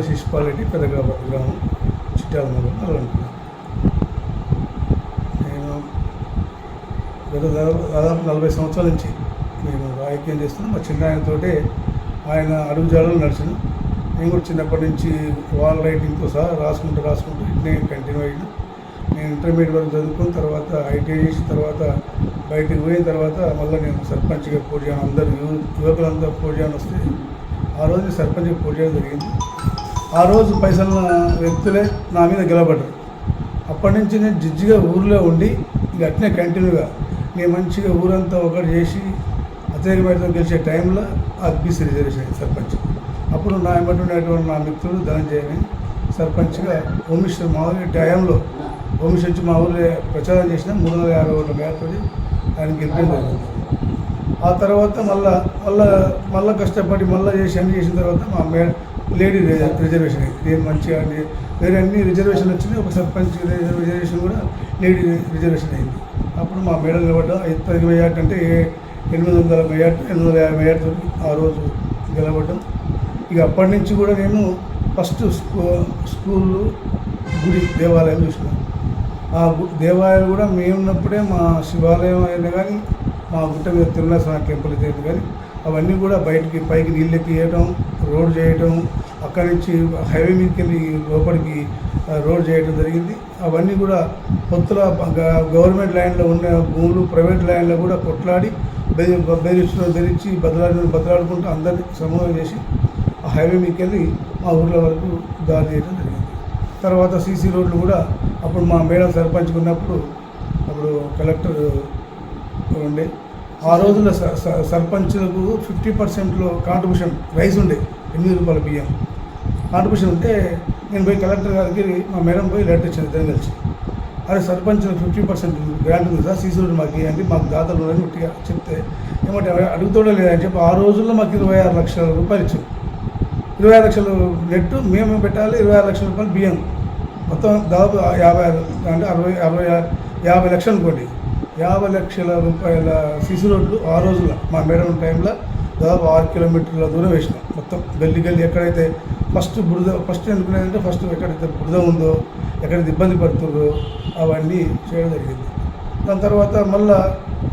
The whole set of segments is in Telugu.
తుమ్మల శిశుపాలరెడ్డి పెద్దగా గ్రామం చిట్టాల మండలం నల్గొండ నేను గత దాదాపు దాదాపు నలభై సంవత్సరాల నుంచి నేను రాజకీయం చేస్తున్నాను మా చిన్న ఆయనతోటే ఆయన అడుగుజాడలు నడిచిన. నేను కూడా చిన్నప్పటి నుంచి వాల్ రైటింగ్తో సహా రాసుకుంటూ రాసుకుంటూ ఇట్నే కంటిన్యూ అయినా. నేను ఇంటర్మీడియట్ వరకు చదువుకున్న తర్వాత ఐటీఐ చేసిన తర్వాత బయటికి పోయిన తర్వాత మళ్ళీ నేను సర్పంచ్గా పోటీ అందరూ అందరు యువ యువకులందరూ పోటీ వస్తే ఆ రోజు నేను సర్పంచ్గా పోటీ జరిగింది. ఆ రోజు పైసలు వ్యక్తులే నా మీద గెలబడ్డారు అప్పటి నుంచి నేను జడ్జిగా ఊర్లో ఉండి అట్నే కంటిన్యూగా నేను మంచిగా ఊరంతా ఒకటి చేసి అత్యధిక మేరతో గెలిచే టైంలో అది బీసీ రిజర్వేషన్ అయింది సర్పంచ్. అప్పుడు నా ఎమ్మటి ఉండేటువంటి నా మిత్రుడు ధనంజయని సర్పంచ్గా ఓమిశ్వర్ మామూలు టైంలో ఓమిష్ వచ్చి మా ఊళ్ళో ప్రచారం చేసిన మూడు వందల యాభై ఒకటి మేరతోటి ఆయన గెలిపింది ఆ తర్వాత మళ్ళా మళ్ళా మళ్ళా కష్టపడి మళ్ళీ చేసి అన్ని చేసిన తర్వాత మా మేడ లేడీ రిజర్వేషన్ నేను మంచిగా వేరే అన్ని రిజర్వేషన్ వచ్చినాయి ఒక సర్పంచ్ రిజర్వేషన్ కూడా లేడీ రిజర్వేషన్ అయింది. అప్పుడు మా మేడల్ నిలబడ్డా ఇరవై మెజార్టీ అంటే ఏ- ఎనిమిది వందల మెజార్టీ ఎనిమిది వందల యాభై మెజార్టీ ఆ రోజు నిలబడ్డం. ఇక అప్పటి నుంచి కూడా నేను ఫస్ట్ స్కూ స్కూళ్ళు గుడి దేవాలయం చూసినాను ఆ దేవాలయాలు కూడా మేము ఉన్నప్పుడే మా శివాలయం అయినా కానీ మా గుట్ట మీద తిరుమల టెంపుల్ అయితే కానీ అవన్నీ కూడా బయటికి పైకి నీళ్ళు ఎక్కియడం రోడ్ చేయటం అక్కడి నుంచి హైవే మీదకి వెళ్ళి లోపలికి రోడ్ చేయడం జరిగింది. అవన్నీ కూడా కొత్తల గవర్నమెంట్ ల్యాండ్లో ఉన్న భూములు ప్రైవేట్ ల్యాండ్లో కూడా కొట్లాడి బెదిరిస్తున్న ధరించి బెదిరించి బదలాడు బదలాడుకుంటూ అందరినీ సమూహం చేసి ఆ హైవే మీదకి వెళ్ళి మా ఊర్ల వరకు దారి చేయడం జరిగింది. తర్వాత సీసీ రోడ్లు కూడా అప్పుడు మా మేడం సర్పంచ్ ఉన్నప్పుడు అప్పుడు కలెక్టర్ ఉండే. ఆ రోజుల్లో స- స- సర్పంచులకు ఫిఫ్టీ పర్సెంట్లో కాంట్రిబ్యూషన్ రైస్ ఉండే. ఎనిమిది రూపాయల బియ్యం. కాంట్రిబ్యూషన్ ఉంటే నేను పోయి కలెక్టర్ గారికి మా మేడం పోయి లెటర్ ఇచ్చాను ఇద్దరం కలిసి. అరే సర్పంచ్ ఫిఫ్టీ పర్సెంట్ గ్రాంట్ ఉంది సార్ సీసీ రోడ్డు మాకు ఇవ్వండి మాకు దాతలు అని ఉట్టిగా చెప్తే ఏమంటే అడుగుతాడో లేదని చెప్పి ఆ రోజుల్లో మాకు ఇరవై ఆరు లక్షల రూపాయలు ఇచ్చారు. ఇరవై ఆరు లక్షలు నెట్ మేము పెట్టాలి ఇరవై ఆరు లక్షల రూపాయలు బియ్యం. మొత్తం దాదాపు యాభై ఆరు అంటే అరవై అరవై యాభై లక్షలు అనుకోండి. యాభై లక్షల రూపాయల సిసి రోడ్లు ఆ రోజుల్లో మా మేడం టైంలో దాదాపు ఆరు కిలోమీటర్ల దూరం వేసినాం. మొత్తం గల్లీ గల్లీ ఎక్కడైతే ఫస్ట్ బురద ఫస్ట్ ఎందుకునేదంటే ఫస్ట్ ఎక్కడైతే బురద ఉందో ఎక్కడైతే ఇబ్బంది పడుతుందో అవన్నీ చేయడం జరిగింది. దాని తర్వాత మళ్ళా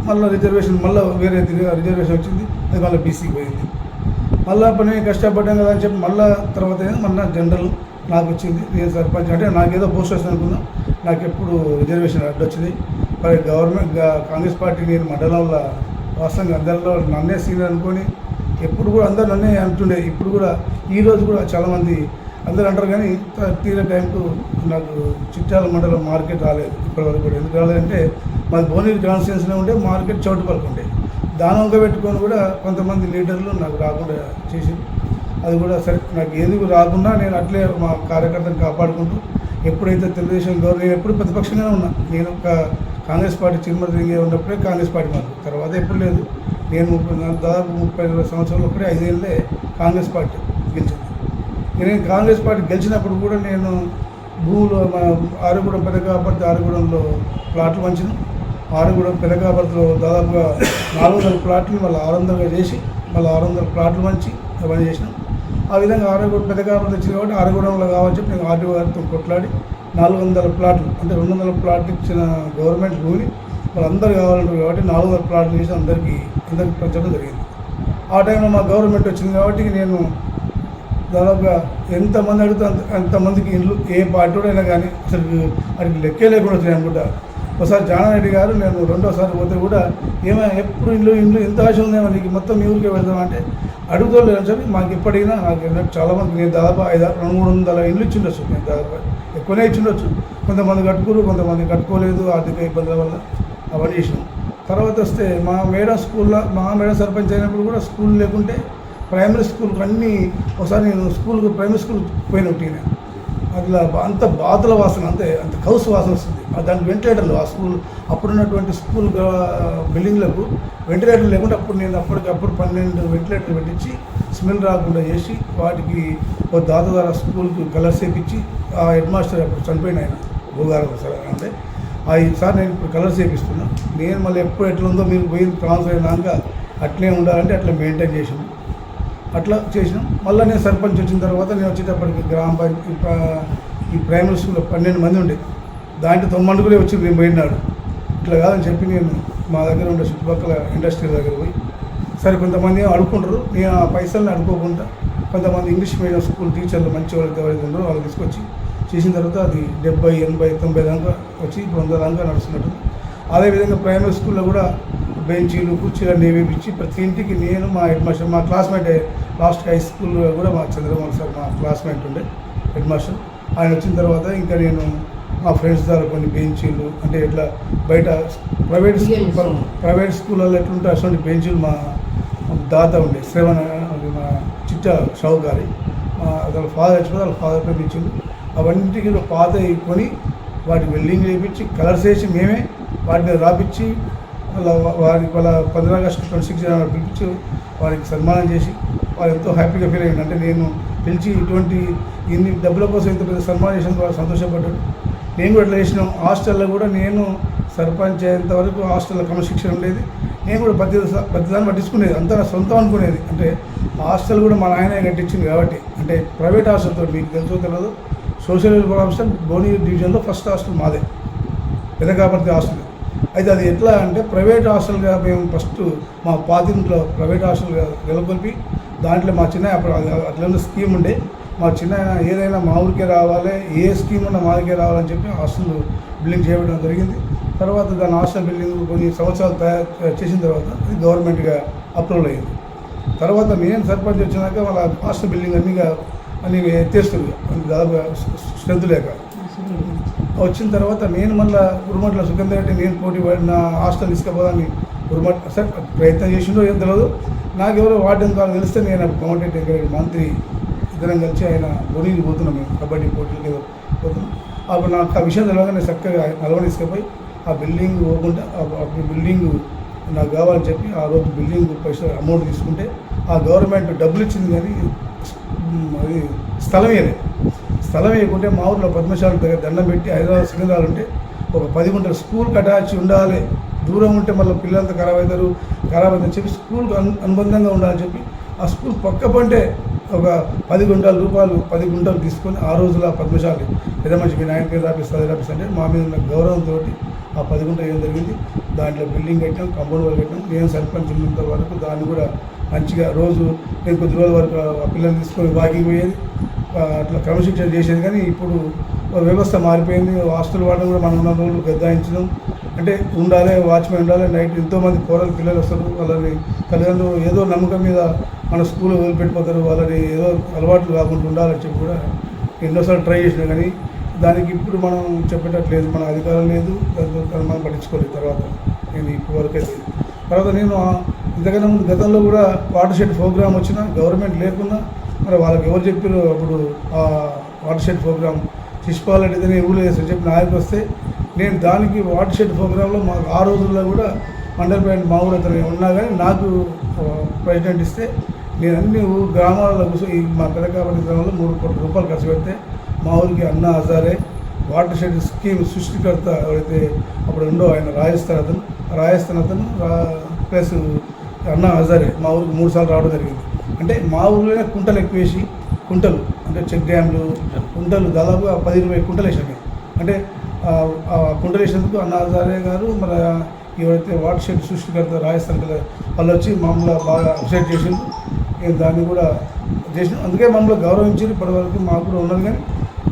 మళ్ళీ రిజర్వేషన్ మళ్ళీ వేరే రిజర్వేషన్ వచ్చింది. అది మళ్ళీ బీసీకి పోయింది. మళ్ళీ అప్పుడు నేను కష్టపడ్డాం కదా అని చెప్పి మళ్ళీ తర్వాత మళ్ళీ జనరల్ నాకు వచ్చింది. నేను సర్పంచ్ అంటే నాకేదో పోస్ట్ వస్తుంది అనుకున్నా. నాకు ఎప్పుడు రిజర్వేషన్ అడ్డు వచ్చింది మరి గవర్నమెంట్ కాంగ్రెస్ పార్టీ నేను మండలంలో వాస్తవంగా అందరిలో నన్నే సీనియర్ అనుకొని ఎప్పుడు కూడా అందరు నన్నే అంటుండే. ఇప్పుడు కూడా ఈ రోజు కూడా చాలామంది అందరూ అంటారు కానీ తీరే టైంకు నాకు చిట్టాల మండలం మార్కెట్ రాలేదు ఇప్పటివరకు కూడా. ఎందుకు రాలేదంటే మాది భువనగిరి కాన్స్టిట్యున్సీలో ఉండే మార్కెట్ చోటు ఉండే. దాని పెట్టుకొని కూడా కొంతమంది లీడర్లు నాకు రాకుండా చేసి అది కూడా సరే నాకు ఎందుకు రాకుండా నేను అట్లే మా కార్యకర్తను కాపాడుకుంటూ ఎప్పుడైతే తెలుగుదేశం గవర్నమెంట్ నేను ఎప్పుడు ప్రతిపక్షంగానే ఉన్నా. నేను ఒక కాంగ్రెస్ పార్టీ చిరుమతిగా ఉన్నప్పుడే కాంగ్రెస్ పార్టీ మాకు తర్వాత ఎప్పుడు లేదు. నేను ముప్పై దాదాపు ముప్పై సంవత్సరాలు ఒకటే ఐదేళ్ళే కాంగ్రెస్ పార్టీ గెలిచింది. నేను కాంగ్రెస్ పార్టీ గెలిచినప్పుడు కూడా నేను భూములు మన ఆరుగూడెం పెదకాపర్తి ఆరుగూడెంలో ప్లాట్లు పంచిన. ఆరుగూడెం పెదకాపర్తిలో దాదాపుగా నాలుగు వందల ప్లాట్లు మళ్ళీ ఆరు వందలుగా చేసి మళ్ళీ ఆరు వందల ప్లాట్లు మంచి అవన్నీ చేసినాం ఆ విధంగా ఆరుగూడెం పెదకాపర్తి వచ్చింది కాబట్టి ఆరుగూడెంలో కావచ్చు చెప్పి నేను ఆర్టీఓ గారితో కొట్లాడి నాలుగు వందల ప్లాట్లు అంటే రెండు వందల ప్లాట్లు ఇచ్చిన గవర్నమెంట్ భూమిని వాళ్ళందరూ కావాలంటారు కాబట్టి నాలుగు వందల ప్లాట్లు వేసి అందరికీ అందరికీ పంచడం జరిగింది. ఆ టైంలో మా గవర్నమెంట్ వచ్చింది కాబట్టి నేను దాదాపుగా ఎంతమంది అడిగితే అంత ఎంతమందికి ఇల్లు ఏ పార్టీ అయినా కానీ అసలు అడిగి లెక్కే లేకుండా వచ్చినాయి అనుకుంటా. ఒకసారి జానారెడ్డి గారు నేను రెండోసారి పోతే కూడా ఏమైనా ఎప్పుడు ఇల్లు ఇల్లు ఎంత ఆశ ఉందేమో నీకు మొత్తం మీ ఊరికే వెళ్దాం అంటే అడుగుతోలేదు అని చెప్పి మాకు ఇప్పటికైనా నాకు చాలా మంది నేను దాదాపు ఐదు రెండు మూడు వందల ఇల్లు ఇచ్చిండొచ్చు నేను దాదాపు. ఎక్కువనే ఇచ్చిండొచ్చు. కొంతమంది కట్టుకోరు కొంతమంది కట్టుకోలేదు ఆర్థిక ఇబ్బందుల వల్ల అవన్నీ చేసినాం తర్వాత వస్తే మా మేడం స్కూల్లో మా మేడం సర్పంచ్ అయినప్పుడు కూడా స్కూల్ లేకుంటే ప్రైమరీ స్కూల్కి అన్నీ ఒకసారి నేను స్కూల్కి ప్రైమరీ స్కూల్ పోయిన ఒకటి అట్లా అంత బాతుల వాసన అంతే అంత కౌసు వాసన వస్తుంది. ఆ వెంటిలేటర్లు ఆ స్కూల్ అప్పుడున్నటువంటి స్కూల్ బిల్డింగ్లకు వెంటిలేటర్లు లేకుండా అప్పుడు నేను అప్పటికప్పుడు పన్నెండు వెంటిలేటర్లు పెట్టించి స్మెల్ రాకుండా చేసి వాటికి ఒక దాత ద్వారా స్కూల్కి కలర్స్ వేపించి ఆ హెడ్ మాస్టర్ అప్పుడు చనిపోయిన ఆయన భూగారం సార్ అంటే ఆ సార్ నేను ఇప్పుడు కలర్స్ వేపిస్తున్నా. నేను మళ్ళీ ఎప్పుడు ఎట్లా ఉందో మీరు పోయి ట్రాన్స్ఫర్ అయినాక అట్లే ఉండాలంటే అట్లా మెయింటైన్ చేసాం అట్లా చేసినాం. మళ్ళీ నేను సర్పంచ్ వచ్చిన తర్వాత నేను వచ్చేటప్పటికి గ్రామ ఈ ప్రైమరీ స్కూల్లో పన్నెండు మంది ఉండే. దాంట్లో తొమ్మిది కూడా వచ్చి మేము పోయినాడు ఇట్లా కాదని చెప్పి నేను మా దగ్గర ఉండే చుట్టుపక్కల ఇండస్ట్రీ దగ్గర పోయి సరే కొంతమంది అడుక్కుంటారు. నేను ఆ పైసల్ని అడుక్కోకుండా కొంతమంది ఇంగ్లీష్ మీడియం స్కూల్ టీచర్లు మంచి వాళ్ళు ఎవరైతే ఉన్నారో వాళ్ళు తీసుకొచ్చి చేసిన తర్వాత అది డెబ్బై ఎనభై తొంభై దాకా వచ్చి ఇప్పుడు వంద దాకా నడుస్తున్నట్టు. అదేవిధంగా ప్రైమరీ స్కూల్లో కూడా బెంచీలు కుర్చీలు అన్నీ వేపించి ప్రతి ఇంటికి నేను మా హెడ్ మాస్టర్ మా క్లాస్మేట్ లాస్ట్ హై స్కూల్లో కూడా మా చంద్రమోహన్ సార్ మా క్లాస్మేట్ ఉండే హెడ్ మాస్టర్. ఆయన వచ్చిన తర్వాత ఇంకా నేను మా ఫ్రెండ్స్ ద్వారా కొన్ని బెంచీలు అంటే ఇట్లా బయట ప్రైవేట్ స్కూల్. ప్రైవేట్ స్కూళ్ళలో ఎట్లుంటే అటువంటి బెంచీలు మా దాత ఉండే శ్రవణ మా చిట్ట షౌకారి మా వాళ్ళ ఫాదర్ వచ్చిన వాళ్ళ ఫాదర్ పేరు ఇచ్చింది అవన్నిటికీ పాత కొని వాటి వెల్డింగ్ వేయించి కలర్స్ వేసి మేమే వాటిని రాపిచ్చి వాళ్ళ వారికి వాళ్ళ పంద్ర ఆగస్టు ట్వంటీ సిక్స్ జనవరి పిలిపించి వారికి సన్మానం చేసి వారు ఎంతో హ్యాపీగా ఫీల్ అయ్యింది అంటే నేను పిలిచి ఇటువంటి ఇన్ని డబ్బుల కోసం ఇంత పెద్ద సన్మానం చేసినందుకు వారు సంతోషపడ్డాడు నేను కూడా ఇట్లా చేసినాం. హాస్టల్లో కూడా నేను సర్పంచ్ అయ్యేంత వరకు హాస్టల్లో క్రమశిక్షణ ఉండేది. నేను కూడా ప్రతి ప్రతి పట్టించుకునేది. అంతా నా సొంతం అనుకునేది. అంటే హాస్టల్ కూడా మా నాయన కట్టించింది కాబట్టి. అంటే ప్రైవేట్ హాస్టల్తో మీకు తెలుసో తెలియదు సోషల్ వెల్ఫేర్ హాస్టల్ బోని డివిజన్లో ఫస్ట్ హాస్టల్ మాదే. పెదకాపర్తి హాస్టల్. అయితే అది ఎట్లా అంటే ప్రైవేట్ హాస్టల్గా మేము ఫస్ట్ మా పాతింట్లో ప్రైవేట్ హాస్టల్గా నెలకొల్పి దాంట్లో మా చిన్న అప్పుడు అట్లా స్కీమ్ ఉండే. మా చిన్న ఏదైనా మా ఊరికే రావాలి ఏ స్కీమ్ ఉన్నా మా ఊరికే రావాలని చెప్పి హాస్టల్ బిల్డింగ్ చేయడం జరిగింది. తర్వాత దాని హాస్టల్ బిల్డింగ్ కొన్ని సంవత్సరాలు తయారు చేసిన తర్వాత అది గవర్నమెంట్గా అప్రూవల్ అయ్యింది. తర్వాత నేను సర్పంచ్ వచ్చినాక వాళ్ళ హాస్టల్ బిల్డింగ్ అన్నీగా అన్ని ఎత్తేస్తుంది. దాదాపు స్ట్రెంత్ లేక. వచ్చిన తర్వాత నేను మళ్ళీ ఉరుమట్ల సుగంధ రెడ్డి నేను పోటీ పడిన హాస్టల్ తీసుకుపోదాన్ని ఉరుమట్ ప్రయత్నం చేసిండో ఏం తెలియదు నాకు ఎవరో వార్డెన్ ద్వారా తెలిస్తే నేను అప్పుడు కోమటిరెడ్డి మంత్రి ఇద్దరం కలిసి ఆయన బొనీకి పోతున్నాం మేము. కబడ్డీ పోటీలకి ఏదో పోతున్నాం. అప్పుడు నాకు ఆ విషయం తెలియగానే నేను చక్కగా నలభై తీసుకుపోయి ఆ బిల్డింగ్ పోకుండా అప్పుడు బిల్డింగ్ నాకు కావాలని చెప్పి ఆ రోజు బిల్డింగ్ పైసలు అమౌంట్ తీసుకుంటే ఆ గవర్నమెంట్ డబ్బులు ఇచ్చింది కానీ అది స్థలం వేయలేదు స్థలం వేయకుంటే మా ఊర్లో పద్మశాల దగ్గర దండం పెట్టి హైదరాబాద్ సికింద్రాలు ఉంటే ఒక పది గుంటల స్కూల్ కటాచి ఉండాలి. దూరం ఉంటే మళ్ళీ పిల్లలంతా ఖరాబ్ అవుతారు. ఖరాబ్ అవుతుందని చెప్పి స్కూల్కి అను అనుబంధంగా ఉండాలని చెప్పి ఆ స్కూల్ పక్క పంటే ఒక పది గుంటల రూపాయలు పది గుంటలు తీసుకొని ఆ రోజుల పద్మశాలి పెద్ద మనిషి నాయన పేరు ఆఫీస్ అదే ఆఫీస్ అంటే మా మీద ఉన్న గౌరవంతో ఆ పది గుంటలు ఏం జరిగింది? దాంట్లో బిల్డింగ్ కట్టాం కంపౌండ్ వాళ్ళు కట్టాం నేను సర్పంచ్ ఉన్నంత వరకు దాన్ని కూడా మంచిగా రోజు నేను కొద్ది రోజుల వరకు ఆ పిల్లల్ని తీసుకొని వాకింగ్ పోయేది. అట్లా క్రమశిక్షణ చేసేది కానీ ఇప్పుడు వ్యవస్థ మారిపోయింది హాస్టల్ వాడడం కూడా మనం ఉన్న రోజులు గద్దాయించడం. అంటే ఉండాలి వాచ్మెన్ ఉండాలి నైట్ ఎంతోమంది కూరలు పిల్లలు వస్తారు వాళ్ళని తల్లిదండ్రులు ఏదో నమ్మకం మీద మన స్కూల్ వదిలిపెట్టిపోతారు వాళ్ళని ఏదో అలవాట్లు కాకుండా ఉండాలని చెప్పి కూడా ఎన్నోసార్లు ట్రై చేసినా కానీ దానికి ఇప్పుడు మనం చెప్పేటట్లేదు. మన అధికారం లేదు మనం పట్టించుకోలేదు తర్వాత. నేను ఇప్పటి వరకు అయితే తర్వాత నేను ఇంతకన్నా ముందు గతంలో కూడా వాటర్ షెడ్ ప్రోగ్రామ్ వచ్చినా గవర్నమెంట్ లేకున్నా మరి వాళ్ళకి ఎవరు చెప్పారు అప్పుడు ఆ వాటర్ షెడ్ ప్రోగ్రామ్ శిశుపాలరెడ్డి ఊళ్ళో చేసి చెప్పి నాయకు వస్తే నేను దానికి వాటర్ షెడ్ ప్రోగ్రాంలో మాకు ఆ రోజుల్లో కూడా మండల్ బ్యాండ్ మా ఊరు అతను ఉన్నా కానీ నాకు ప్రెసిడెంట్ ఇస్తే నేను అన్ని గ్రామాలలో కూర్చొని ఈ మా పెదకాపల్లి గ్రామంలో మూడు కోట్ల రూపాయలు ఖర్చు పెడితే మా ఊరికి అన్న హజారే వాటర్ షెడ్ స్కీమ్ సృష్టికర్త ఎవరైతే అప్పుడు ఉండో ఆయన రాజస్థాన్ అతను రాజస్థాన్ అతను రా- ప్లస్ అన్న హజారే మా ఊరికి మూడు సార్లు రావడం జరిగింది. అంటే మా ఊరిలోనే కుంటలు ఎక్కువేసి కుంటలు అంటే చెక్ డ్యామ్లు కుంటలు దాదాపుగా పది ఇరవై కుంటలు వేసాం అంటే ఆ- కుంటలు వేసినందుకు అన్న హజారే గారు మన ఎవరైతే వాటర్ షెడ్ సృష్టికర్త రాజస్థాన్ కదా వాళ్ళు వచ్చి మమ్మల్ని బాగా అప్సెట్ చేసింది నేను దాన్ని కూడా చేసిన అందుకే మమ్మల్ని గౌరవించారు ఇప్పటివరకు మాకు కూడా ఉన్నది కానీ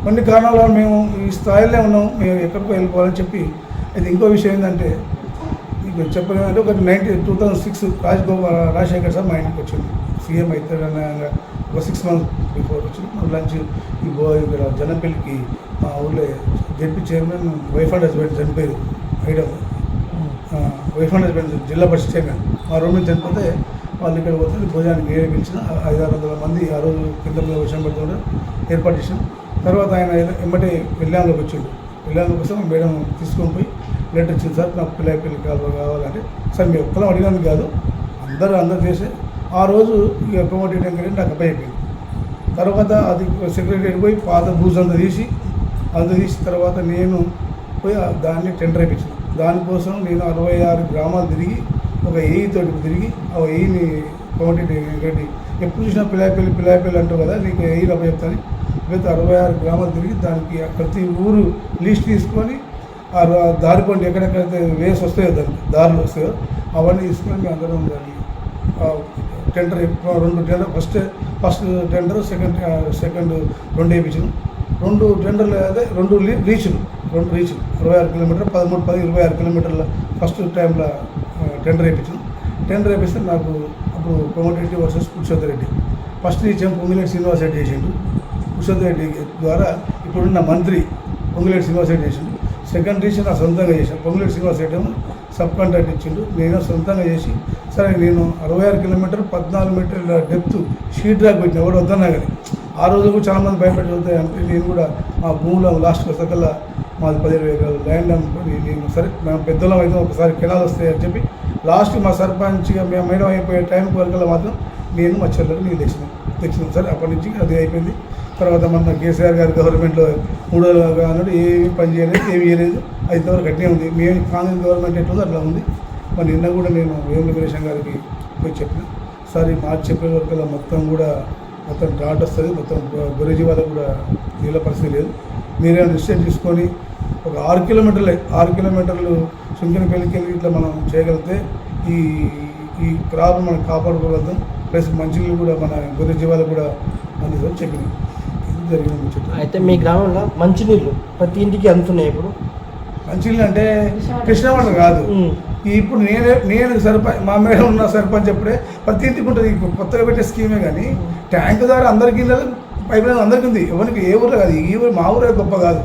కొన్ని కారణాల వల్ల మేము ఈ స్థాయిలో ఉన్నాం. మేము ఎక్కడికో వెళ్ళిపోవాలని చెప్పి అది ఇంకో విషయం ఏంటంటే మీకు చెప్పలేదంటే ఒక ninety two thousand six Rajagopal Rajasekhar sir మా ఇంటికి వచ్చింది సీఎం అవుతాడన్న ఒక సిక్స్ మంత్స్ బిఫోర్ వచ్చింది లంచ్ ఈ గో ఇక్కడ జనపల్లికి మా ఊళ్ళో ZP chairman wife and husband చనిపోయారు. ఐడమ్. వైఫ్ హస్బెండ్ జిల్లా పరిషత్ చైర్మన్. మా రూమ్ నుంచి చనిపోతే వాళ్ళు ఇక్కడ పోతే భోజనానికి నేనే పిలిచిన ఐదు ఆరు వందల మంది ఆ రోజు కింద మీద వర్షం పడుతుంటే ఏర్పాటు చేసినాం తర్వాత ఆయన ఎమ్మటే వెళ్ళాంలోకి వచ్చిండు. వెళ్ళాంలోకి వస్తే మా మేడం తీసుకొని పోయి లెటర్ ఇచ్చింది సార్ నాకు పిల్లల పిల్లలు కావాలి కావాలంటే సార్ మీ ఒక్కలం అడిగినందుకు కాదు. అందరూ అందరూ చేసే ఆ రోజు ఇక ప్రమోట్ చేయడం నాకు అబ్బాయి అయిపోయింది. తర్వాత అది సెక్రటరీ పోయి పాత బూజ్ అంతా తీసి అంత తీసిన తర్వాత నేను పోయి దాన్ని టెండర్ అయిపించాను దానికోసం నేను అరవై ఆరు గ్రామాలు తిరిగి ఒక ఏఈ తోటి తిరిగి ఆ ఏఈని కోమటి రెడ్డి ఎప్పుడు చూసినా పిల్లాయిపల్లి పిల్లాయిపల్లి అంటావు కదా నీకు ఏఈ రవ్వ చెప్తాను. లేకపోతే అరవై ఆరు గ్రామాలు తిరిగి దానికి ప్రతి ఊరు లిస్ట్ తీసుకొని ఆ దారి పండి ఎక్కడెక్కడైతే వేస్ వస్తాయో దానికి దారులు వస్తాయో అవన్నీ తీసుకొని మేము అందరం దాన్ని టెండర్ రెండు tender first first tender second second రెండు వేయించాను. రెండు టెండర్లు అదే రెండు లీ- రీచ్లు రెండు రీచ్ ఇరవై ఆరు కిలోమీటర్ పదమూడు పది ఇరవై ఆరు కిలోమీటర్ల ఫస్ట్ టైంలో టెండర్ వేయించాను టెండర్ వేపిస్తే నాకు అప్పుడు Komatireddy versus Purushothar Reddy. First reach ఏమో పొంగిలేటి శ్రీనివాస్ రెడ్డి చేసిండు. పురుషోత్తర్ రెడ్డి ద్వారా ఇప్పుడున్న మంత్రి పొంగిలేటి శ్రీనివాస్ రెడ్డి చేసిండు. సెకండ్ రీచ్ నా సొంతంగా చేశాను పొంగిలేటి శ్రీనివాస్ రెడ్డి సబ్ కాంట్రాక్ట్ ఇచ్చిండు. నేను సొంతంగా చేసి సరే నేను అరవై ఆరు కిలోమీటర్ పద్నాలుగు మీటర్ల డెప్త్ షీట్ డ్రాక్ పెట్టిన ఎవరు వద్దన్నా కానీ. ఆ రోజు కూడా చాలా మంది భయపెట్టి వెళ్తాయి అంటే నేను కూడా మా భూమిలో లాస్ట్ వస్తకల్లా మాది పదిహేను ఎకరాలు ల్యాండ్ అనుకొని నేను సరే మేము పెద్దలం అయితే ఒకసారి కెనాలు వస్తాయి అని చెప్పి లాస్ట్ మా సర్పంచ్గా మేము మేడం అయిపోయే టైం వరకు మాత్రం నేను మా చెల్లెలు నేను తెచ్చినాం తెచ్చినాం సరే అప్పటి నుంచి అది అయిపోయింది. తర్వాత మన కేసీఆర్ గారి గవర్నమెంట్లో మూడో అన్నాడు ఏమి పని చేయలేదు ఏమీ చేయలేదు అది ఇంతవరకు అట్నే ఉంది మేము కాంగ్రెస్ గవర్నమెంట్ ఎట్లుందో అట్లా ఉంది. మరి నిన్న కూడా నేను వేముల వీరేశం గారికి పోయి చెప్పిన సార్ ఈ మార్చి ఏప్రిల్ వరకు మొత్తం కూడా మొత్తం డాట్ వస్తుంది మొత్తం గురేజీ వాళ్ళకు కూడా నీళ్ళ పరిస్థితి లేదు. మీరేమైనా నిశ్చయం తీసుకొని ఒక ఆరు కిలోమీటర్లే ఆరు కిలోమీటర్లు సుంకినపల్లికి వెళ్ళి ఇట్లా మనం చేయగలిగితే ఈ ఈ క్రాప్ మనం కాపాడుకోగలుగుతాం. ప్లస్ మంచినీళ్ళు కూడా మన గురేజీ వాళ్ళకు కూడా అందిస్తాం చెప్పింది అయితే మీ గ్రామంలో మంచినీళ్ళు ప్రతి ఇంటికి అందుతున్నాయి ఇప్పుడు? మంచినీళ్ళు అంటే కృష్ణవాడ కాదు. ఇప్పుడు నేనే నేను సర్పంచ్ మా మేడం ఉన్న సర్పంచ్ అప్పుడే ప్రతి ఇంటికి ఉంటుంది. కొత్తగా పెట్టే స్కీమే కానీ ట్యాంక్ ద్వారా అందరికీ పైప్ లైన్ అందరికీ ఉంది. ఎవరికి ఏ ఊర్లో కాదు ఈ ఊరు మా ఊరే గొప్ప కాదు.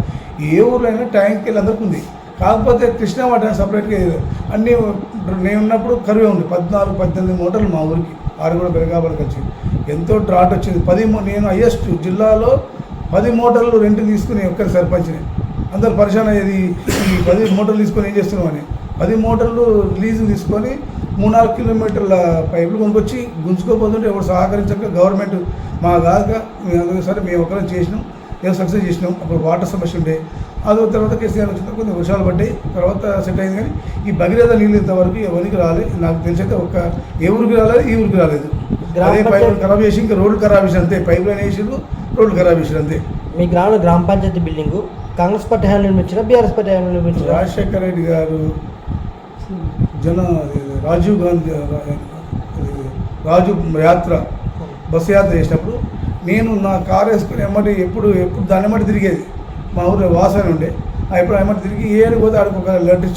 ఏ ఊర్లో అయినా ట్యాంక్ వెళ్ళి అందరికీ ఉంది. కాకపోతే కృష్ణా వాటర్ సపరేట్గా ఏదో అన్నీ నేను ఉన్నప్పుడు కరువే ఉంది. పద్నాలుగు పద్దెనిమిది మోటార్లు మా ఊరికి. ఆరు కూడా బెరగాబడికి కలిసి. ఎంతో డ్రాట్ వచ్చింది. పది నేను హయ్యెస్ట్ జిల్లాలో పది మోటార్లు రెంట్ తీసుకుని ఒక్కరి సర్పంచ్ని. అందరు పరిశాన్ అయ్యేది ఈ పది మోటార్లు తీసుకొని ఏం చేస్తున్నామని పది మోటార్లు లీజు తీసుకొని మూడు నాలుగు కిలోమీటర్ల పైపులు కొనుక్కొచ్చి గుంజుకోపోతుంటే ఎవరు సహకరించక గవర్నమెంట్ మా కాక మేము సరే మేము ఒకరం చేసినాం ఏదో సక్సెస్ చేసినాం. అప్పుడు వాటర్ సమస్య ఉండే. అదో తర్వాత కేసీఆర్ వచ్చిన కొన్ని వర్షాలు పడ్డాయి. తర్వాత సెట్ అయింది కానీ ఈ భగీరథ నీళ్ళు ఇంతవరకు ఎవరికి రాలేదు నాకు తెలిసి అయితే ఒక్క ఏ ఊరికి రాలేదు ఈ ఊరికి రాలేదు. అదే పైపులు ఖరాబ్ చేసి ఇంకా రోడ్లు ఖరాబ్ చేసి అంతే. పైప్ లైన్ వేసిండ్రు రోడ్లు ఖరాబ్ చేసి అంతే. మీ గ్రామంలో గ్రామ panchayati building Congress party hand నిర్మించిన బీఆర్ఎస్ పార్టీ హ్యాండ్ నిర్మించిన రాజశేఖర రెడ్డి గారు జన రాజీవ్ గాంధీ అది రాజు యాత్ర బస్సు యాత్ర చేసినప్పుడు నేను నా కారు వేసుకుని ఎమ్మటి ఎప్పుడు ఎప్పుడు దాని ఎమ్మటి తిరిగేది. మా ఊరిలో వాసన ఉండే. ఎప్పుడు ఎమ్మటి తిరిగి ఏడు పోతే ఆడికి ఒక లెటర్